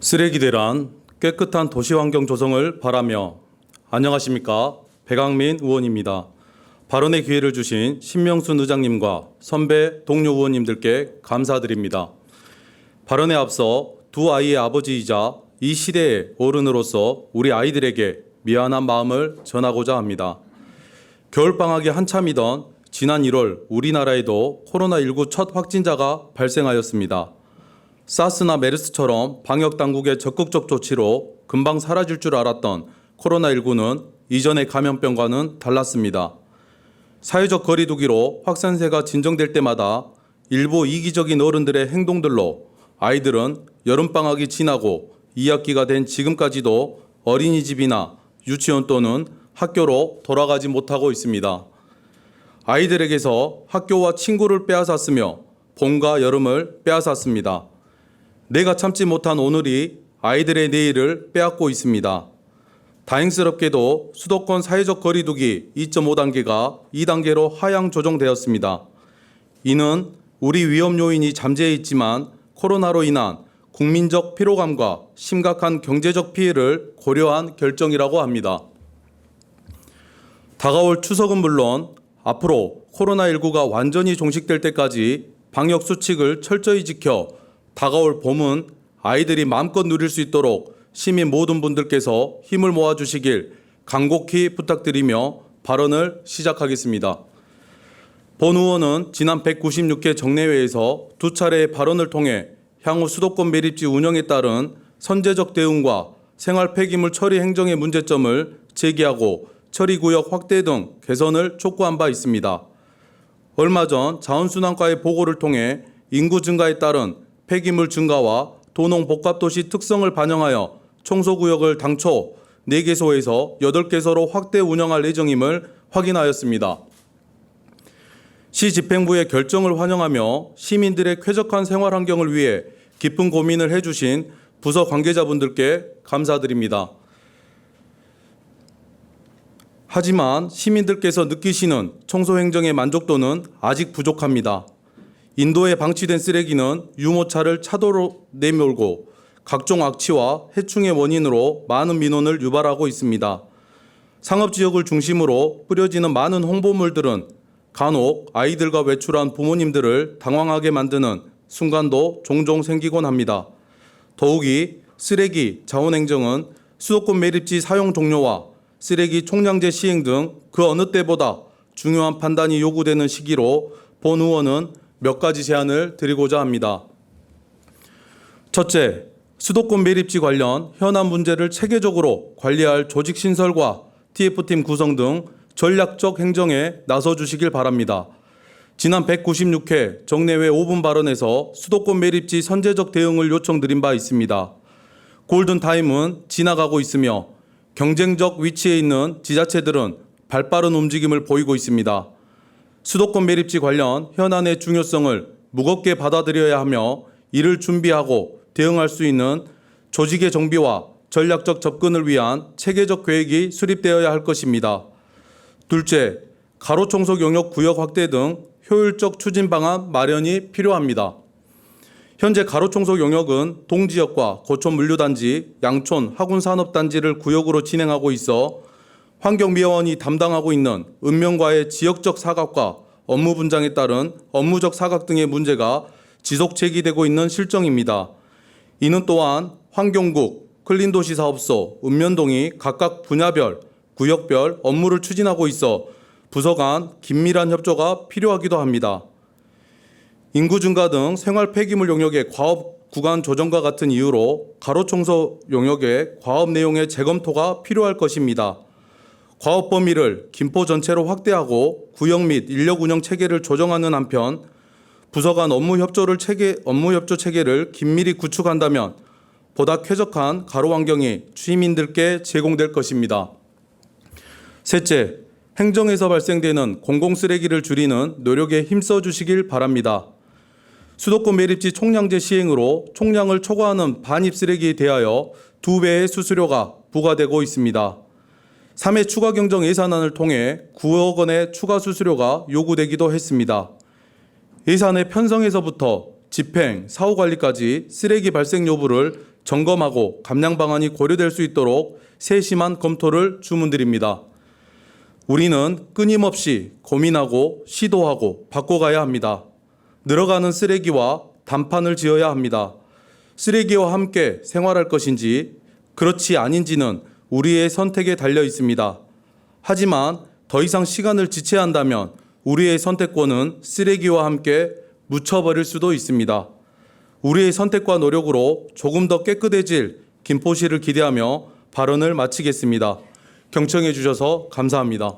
쓰레기 대란 깨끗한 도시 환경 조성을 바라며 안녕하십니까 배강민 의원입니다. 발언의 기회를 주신 신명순 의장님과 선배 동료 의원님들께 감사드립니다. 발언에 앞서 두 아이의 아버지이자 이 시대의 어른으로서 우리 아이들에게 미안한 마음을 전하고자 합니다. 겨울방학이 한참이던 지난 1월 우리나라에도 코로나19 첫 확진자가 발생하였습니다. 사스나 메르스처럼 방역 당국의 적극적 조치로 금방 사라질 줄 알았던 코로나19는 이전의 감염병과는 달랐습니다. 사회적 거리두기로 확산세가 진정될 때마다 일부 이기적인 어른들의 행동들로 아이들은 여름방학이 지나고 2학기가 된 지금까지도 어린이집이나 유치원 또는 학교로 돌아가지 못하고 있습니다. 아이들에게서 학교와 친구를 빼앗았으며 봄과 여름을 빼앗았습니다. 내가 참지 못한 오늘이 아이들의 내일을 빼앗고 있습니다. 다행스럽게도 수도권 사회적 거리두기 2.5단계가 2단계로 하향 조정되었습니다. 이는 우리 위험 요인이 잠재해 있지만 코로나로 인한 국민적 피로감과 심각한 경제적 피해를 고려한 결정이라고 합니다. 다가올 추석은 물론 앞으로 코로나19가 완전히 종식될 때까지 방역 수칙을 철저히 지켜 다가올 봄은 아이들이 마음껏 누릴 수 있도록 시민 모든 분들께서 힘을 모아 주시길 간곡히 부탁드리며 발언을 시작하겠습니다. 본 의원은 지난 196회 정례회에서 두 차례의 발언을 통해 향후 수도권 매립지 운영에 따른 선제적 대응과 생활 폐기물 처리 행정의 문제점을 제기하고 처리 구역 확대 등 개선을 촉구한 바 있습니다. 얼마 전 자원순환과의 보고를 통해 인구 증가에 따른 폐기물 증가와 도농 복합도시 특성을 반영하여 청소구역을 당초 4개소에서 8개소로 확대 운영할 예정임을 확인하였습니다. 시 집행부의 결정을 환영하며 시민들의 쾌적한 생활 환경을 위해 깊은 고민을 해주신 부서 관계자분들께 감사드립니다. 하지만 시민들께서 느끼시는 청소 행정의 만족도는 아직 부족합니다. 인도에 방치된 쓰레기는 유모차를 차도로 내몰고 각종 악취와 해충의 원인으로 많은 민원을 유발하고 있습니다. 상업 지역을 중심으로 뿌려지는 많은 홍보물들은 간혹 아이들과 외출한 부모님들을 당황하게 만드는 순간도 종종 생기곤 합니다. 더욱이 쓰레기 자원행정은 수도권 매립지 사용 종료와 쓰레기 총량제 시행 등 그 어느 때보다 중요한 판단이 요구되는 시기로 본 의원은 몇 가지 제안을 드리고자 합니다. 첫째, 수도권 매립지 관련 현안 문제를 체계적으로 관리할 조직 신설과 TF팀 구성 등 전략적 행정에 나서 주시길 바랍니다. 지난 196회 정례회 5분 발언에서 수도권 매립지 선제적 대응을 요청드린 바 있습니다. 골든타임은 지나가고 있으며 경쟁적 위치에 있는 지자체들은 발빠른 움직임을 보이고 있습니다. 수도권 매립지 관련 현안의 중요성을 무겁게 받아들여야 하며 이를 준비하고 대응할 수 있는 조직의 정비와 전략적 접근을 위한 체계적 계획이 수립되어야 할 것입니다. 둘째, 가로 청소 영역 구역 확대 등 효율적 추진 방안 마련이 필요합니다. 현재 가로 청소 영역은 동지역과 고촌 물류단지, 양촌 하군산업단지를 구역으로 진행하고 있어 환경미화원이 담당하고 있는 읍면과의 지역적 사각과 업무 분장에 따른 업무적 사각 등의 문제가 지속 제기되고 있는 실정입니다. 이는 또한 환경국, 클린도시 사업소, 읍면동이 각각 분야별, 구역별 업무를 추진하고 있어 부서 간 긴밀한 협조가 필요하기도 합니다. 인구 증가 등 생활 폐기물 용역의 과업 구간 조정과 같은 이유로 가로 청소 용역의 과업 내용의 재검토가 필요할 것입니다. 과업 범위를 김포 전체로 확대하고 구역 및 인력 운영 체계를 조정하는 한편 부서 간 업무 협조를 체계 업무 협조 체계를 긴밀히 구축한다면 보다 쾌적한 가로 환경이 주민들께 제공될 것입니다. 셋째, 행정에서 발생되는 공공 쓰레기를 줄이는 노력에 힘써 주시길 바랍니다. 수도권 매립지 총량제 시행으로 총량을 초과하는 반입 쓰레기에 대하여 두 배의 수수료가 부과되고 있습니다. 3회 추가 경정 예산안을 통해 9억 원의 추가 수수료가 요구되기도 했습니다. 예산의 편성에서부터 집행, 사후 관리까지 쓰레기 발생 여부를 점검하고 감량 방안이 고려될 수 있도록 세심한 검토를 주문드립니다. 우리는 끊임없이 고민하고 시도하고 바꿔가야 합니다. 늘어가는 쓰레기와 단판을 지어야 합니다. 쓰레기와 함께 생활할 것인지 그렇지 아닌지는 우리의 선택에 달려 있습니다. 하지만 더 이상 시간을 지체한다면 우리의 선택권은 쓰레기와 함께 묻혀버릴 수도 있습니다. 우리의 선택과 노력으로 조금 더 깨끗해질 김포시를 기대하며 발언을 마치겠습니다. 경청해 주셔서 감사합니다.